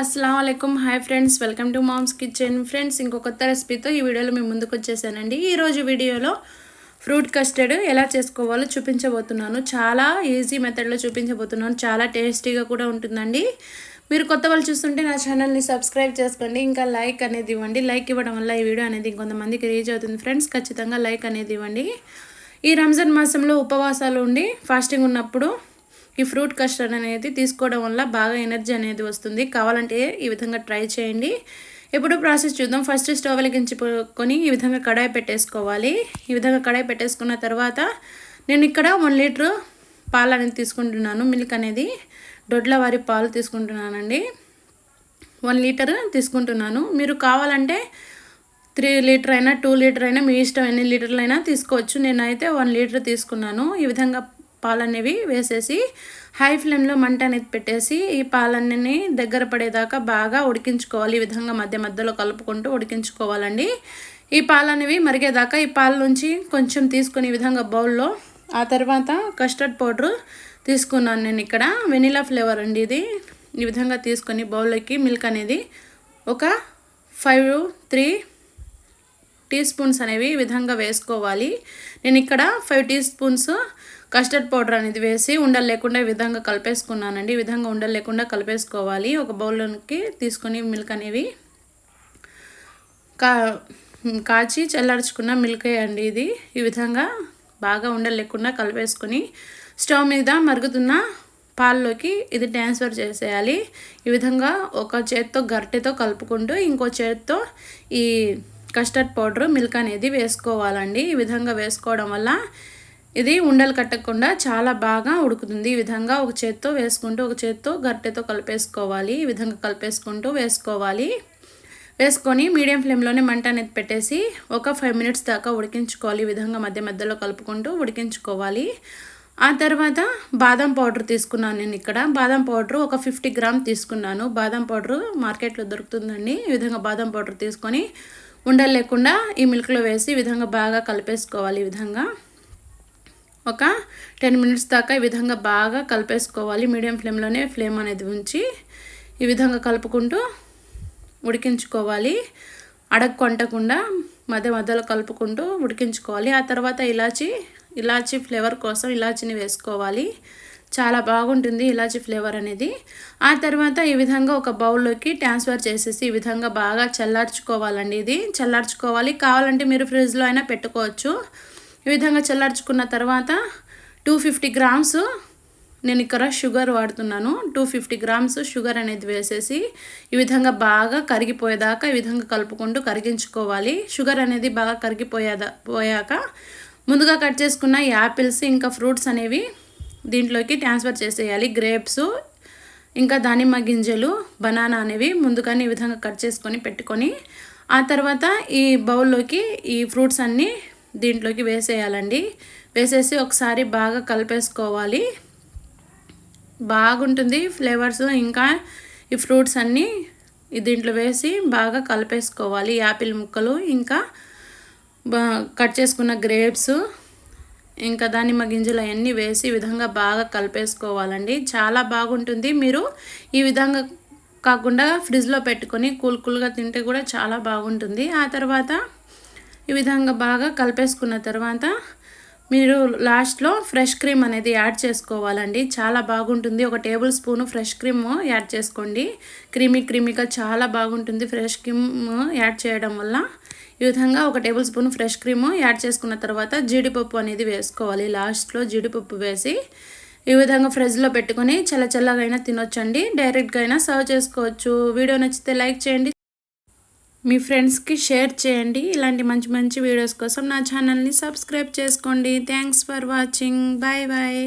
అస్సలం అయికం hi friends welcome to mom's kitchen. Friends ఇంకో కొత్త రెసిపీతో ఈ వీడియోలో మేము ముందుకు వచ్చేసానండి. ఈరోజు వీడియోలో ఫ్రూట్ కస్టర్డ్ ఎలా చేసుకోవాలో చూపించబోతున్నాను. చాలా ఈజీ మెథడ్లో చూపించబోతున్నాను. చాలా టేస్టీగా కూడా ఉంటుందండి. మీరు కొత్త వాళ్ళు చూస్తుంటే నా ఛానల్ని సబ్స్క్రైబ్ చేసుకోండి. ఇంకా లైక్ అనేది ఇవ్వండి. లైక్ ఇవ్వడం వల్ల ఈ వీడియో అనేది ఇంకొంతమందికి రీచ్ అవుతుంది. ఫ్రెండ్స్ ఖచ్చితంగా లైక్ అనేది ఇవ్వండి. ఈ రంజాన్ మాసంలో ఉపవాసాలు ఉండి ఫాస్టింగ్ ఉన్నప్పుడు ఈ ఫ్రూట్ కస్టర్డ్ అనేది తీసుకోవడం వల్ల బాగా ఎనర్జీ అనేది వస్తుంది. కావాలంటే ఈ విధంగా ట్రై చేయండి. ఇప్పుడు ప్రాసెస్ చూద్దాం. ఫస్ట్ స్టవ్ వెలిగించుకొని ఈ విధంగా కడాయి పెట్టేసుకోవాలి. ఈ విధంగా కడాయి పెట్టేసుకున్న తర్వాత నేను ఇక్కడ వన్ లీటర్ పాలు అనేది తీసుకుంటున్నాను. మిల్క్ అనేది దొడ్ల వారి పాలు తీసుకుంటున్నానండి. వన్ లీటర్ తీసుకుంటున్నాను. మీరు కావాలంటే త్రీ లీటర్ అయినా టూ లీటర్ అయినా మీ ఇష్టం ఎన్ని లీటర్లైనా తీసుకోవచ్చు. నేనైతే వన్ లీటర్ తీసుకున్నాను. ఈ విధంగా పాలనేవి వేసేసి హై ఫ్లేమ్లో మంట అనేది పెట్టేసి ఈ పాలన్నీ దగ్గర పడేదాకా బాగా ఉడికించుకోవాలి. ఈ విధంగా మధ్య మధ్యలో కలుపుకుంటూ ఉడికించుకోవాలండి. ఈ పాలనేవి అనేవి మరిగేదాకా ఈ పాల నుంచి కొంచెం తీసుకుని ఈ విధంగా బౌల్లో ఆ తర్వాత కస్టర్డ్ పౌడర్ తీసుకున్నాను నేను ఇక్కడ. వెనిలా ఫ్లేవర్ అండి ఇది. ఈ విధంగా తీసుకొని బౌల్లోకి మిల్క్ అనేది ఒక ఫైవ్ త్రీ టీ స్పూన్స్ అనేవి ఈ విధంగా వేసుకోవాలి. నేను ఇక్కడ five teaspoons custard powder అనేది వేసి ఉండలు లేకుండా ఈ విధంగా కలిపేసుకున్నానండి. ఈ విధంగా ఉండలు లేకుండా కలిపేసుకోవాలి. ఒక బౌల్లోకి తీసుకొని మిల్క్ అనేవి కా కాచి చల్లార్చుకున్న మిల్క్ అండి ఇది. ఈ విధంగా బాగా ఉండలు లేకుండా కలిపేసుకొని స్టవ్ మీద మరుగుతున్న పాల్లోకి ఇది ట్రాన్స్ఫర్ చేసేయాలి. ఈ విధంగా ఒక చేత్తో గరిటెతో కలుపుకుంటూ ఇంకో చేత్తో ఈ కస్టర్డ్ పౌడర్ మిల్క్ అనేది వేసుకోవాలండి. ఈ విధంగా వేసుకోవడం వల్ల ఇది ఉండలు కట్టకుండా చాలా బాగా ఉడుకుతుంది. ఈ విధంగా ఒక చేత్తో వేసుకుంటూ ఒక చేత్తో గట్టెతో కలిపేసుకోవాలి. ఈ విధంగా కలిపేసుకుంటూ వేసుకోవాలి. వేసుకొని మీడియం ఫ్లేమ్లోనే మంట అనేది పెట్టేసి ఒక ఫైవ్ మినిట్స్ దాకా ఉడికించుకోవాలి. ఈ విధంగా మధ్య మధ్యలో కలుపుకుంటూ ఉడికించుకోవాలి. ఆ తర్వాత బాదం పౌడర్ తీసుకున్నాను నేను ఇక్కడ. బాదం పౌడర్ ఒక ఫిఫ్టీ గ్రామ్ తీసుకున్నాను. బాదం పౌడర్ మార్కెట్లో దొరుకుతుందండి. ఈ విధంగా బాదం పౌడర్ తీసుకొని ఉండలు లేకుండా ఈ మిల్క్లో వేసి ఈ విధంగా బాగా కలిపేసుకోవాలి. ఈ విధంగా ఒక టెన్ మినిట్స్ దాకా ఈ విధంగా బాగా కలిపేసుకోవాలి. మీడియం ఫ్లేమ్లోనే ఫ్లేమ్ అనేది ఉంచి ఈ విధంగా కలుపుకుంటూ ఉడికించుకోవాలి. అడగ కొట్టకుండా మధ్య మధ్యలో కలుపుకుంటూ ఉడికించుకోవాలి. ఆ తర్వాత ఇలాచి ఇలాచి ఫ్లేవర్ కోసం ఇలాచిని వేసుకోవాలి. చాలా బాగుంటుంది ఇలాచి ఫ్లేవర్ అనేది. ఆ తర్వాత ఈ విధంగా ఒక బౌల్లోకి ట్రాన్స్ఫర్ చేసేసి ఈ విధంగా బాగా చల్లార్చుకోవాలండి ఇది. చల్లార్చుకోవాలి. కావాలంటే మీరు ఫ్రిడ్జ్లో అయినా పెట్టుకోవచ్చు. ఈ విధంగా చల్లార్చుకున్న తర్వాత టూ ఫిఫ్టీ గ్రామ్స్ నేను ఇక్కడ షుగర్ వాడుతున్నాను. టూ ఫిఫ్టీ గ్రామ్స్ షుగర్ అనేది వేసేసి ఈ విధంగా బాగా కరిగిపోయేదాకా ఈ విధంగా కలుపుకుంటూ కరిగించుకోవాలి. షుగర్ అనేది బాగా కరిగిపోయేదా పోయాక ముందుగా కట్ చేసుకున్న యాపిల్స్ ఇంకా ఫ్రూట్స్ అనేవి దీంట్లోకి ట్రాన్స్ఫర్ చేసేయాలి. గ్రేప్స్ ఇంకా దానిమ్మ గింజలు బనానా అనేవి ముందుగానే ఈ విధంగా కట్ చేసుకొని పెట్టుకొని ఆ తర్వాత ఈ బౌల్లోకి ఈ ఫ్రూట్స్ అన్నీ దీంట్లోకి వేసేయాలండి. వేసేసి ఒకసారి బాగా కలిపేసుకోవాలి. బాగుంటుంది ఫ్లేవర్స్. ఇంకా ఈ ఫ్రూట్స్ అన్నీ దీంట్లో వేసి బాగా కలిపేసుకోవాలి. యాపిల్ ముక్కలు ఇంకా కట్ చేసుకున్న గ్రేప్స్ ఇంకా దానిమ్మ గింజలు అవన్నీ వేసి ఈ విధంగా బాగా కలిపేసుకోవాలండి. చాలా బాగుంటుంది. మీరు ఈ విధంగా కాకుండా ఫ్రిడ్జ్లో పెట్టుకొని కూల్ కూల్గా తింటే కూడా చాలా బాగుంటుంది. ఆ తర్వాత ఈ విధంగా బాగా కలిపేసుకున్న తర్వాత మీరు లాస్ట్లో ఫ్రెష్ క్రీమ్ అనేది యాడ్ చేసుకోవాలండి. చాలా బాగుంటుంది. ఒక tablespoon fresh cream add చేసుకోండి. క్రీమీ క్రీమీగా చాలా బాగుంటుంది ఫ్రెష్ క్రీమ్ యాడ్ చేయడం వల్ల. ఈ విధంగా ఒక tablespoon fresh cream add చేసుకున్న తర్వాత జీడిపప్పు అనేది వేసుకోవాలి. లాస్ట్లో జీడిపప్పు వేసి ఈ విధంగా ఫ్రిడ్జ్లో పెట్టుకొని చల్ల చల్లగా అయినా తినొచ్చండి. డైరెక్ట్గా అయినా సర్వ్ చేసుకోవచ్చు. వీడియో నచ్చితే లైక్ చేయండి. మీ ఫ్రెండ్స్కి షేర్ చేయండి. ఇలాంటి మంచి మంచి వీడియోస్ కోసం నా ఛానల్ని సబ్స్క్రైబ్ చేసుకోండి. Thanks for watching. Bye bye.